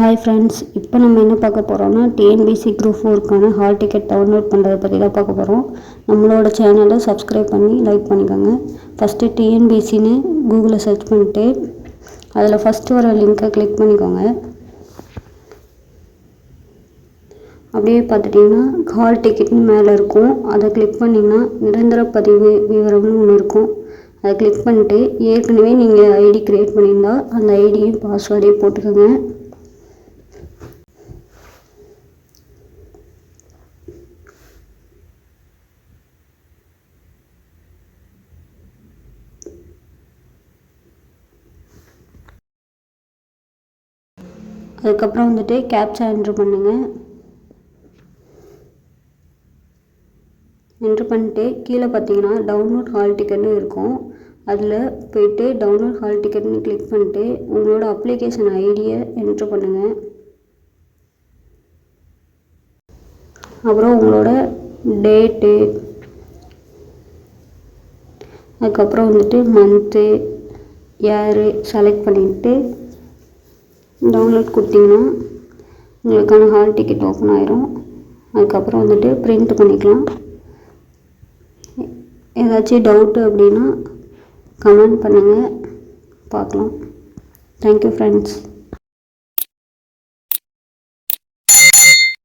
Hi friends இப்போ நம்ம என்ன பார்க்க போகிறோம்னா டிஎன்பிசி குரூப் ஃபோருக்கான ஹால் டிக்கெட் டவுன்லோட் பண்ணுறதை பற்றி தான் பார்க்க போகிறோம் நம்மளோட சேனலை சப்ஸ்கிரைப் பண்ணி லைக் பண்ணிக்கோங்க. ஃபஸ்ட்டு டிஎன்பிசின்னு கூகுளில் சர்ச் பண்ணிட்டு அதில் ஃபஸ்ட்டு வர லிங்க்கை கிளிக் பண்ணிக்கோங்க. அப்படியே பார்த்துட்டிங்கன்னா ஹால் டிக்கெட்னு மேலே இருக்கும். அதை கிளிக் பண்ணிங்கன்னா நிரந்தர பதிவு விவரம்னு ஒன்று இருக்கும். அதை கிளிக் பண்ணிட்டு ஏற்கனவே நீங்கள் ஐடி க்ரியேட் பண்ணியிருந்தால் அந்த ஐடியும் பாஸ்வேர்டையும் போட்டுக்கோங்க. அதுக்கப்புறம் வந்துட்டு கேப்சா என்ட்ரு பண்ணுங்கள் என்ட்ரு பண்ணிட்டு கீழே பார்த்தீங்கன்னா டவுன்லோட் ஹால் டிக்கெட்னு இருக்கும். அதில் போயிட்டு டவுன்லோட் ஹால் டிக்கெட்னு கிளிக் பண்ணிட்டு உங்களோட அப்ளிகேஷன் ஐடியை என்ட்ரு பண்ணுங்கள் அப்புறம் உங்களோட டேட்டு அதுக்கப்புறம் வந்துட்டு மந்த்து இயரு செலக்ட் பண்ணிவிட்டு டவுன்லோட் கொடுத்தீங்கன்னா உங்களுக்கான ஹால் டிக்கெட் ஓப்பன் ஆயிரும். அதுக்கப்புறம் வந்துட்டு பிரிண்ட் பண்ணிக்கலாம். ஏதாச்சும் டவுட்டு அப்படின்னா கமெண்ட் பண்ணுங்கள் பார்க்கலாம். Thank you friends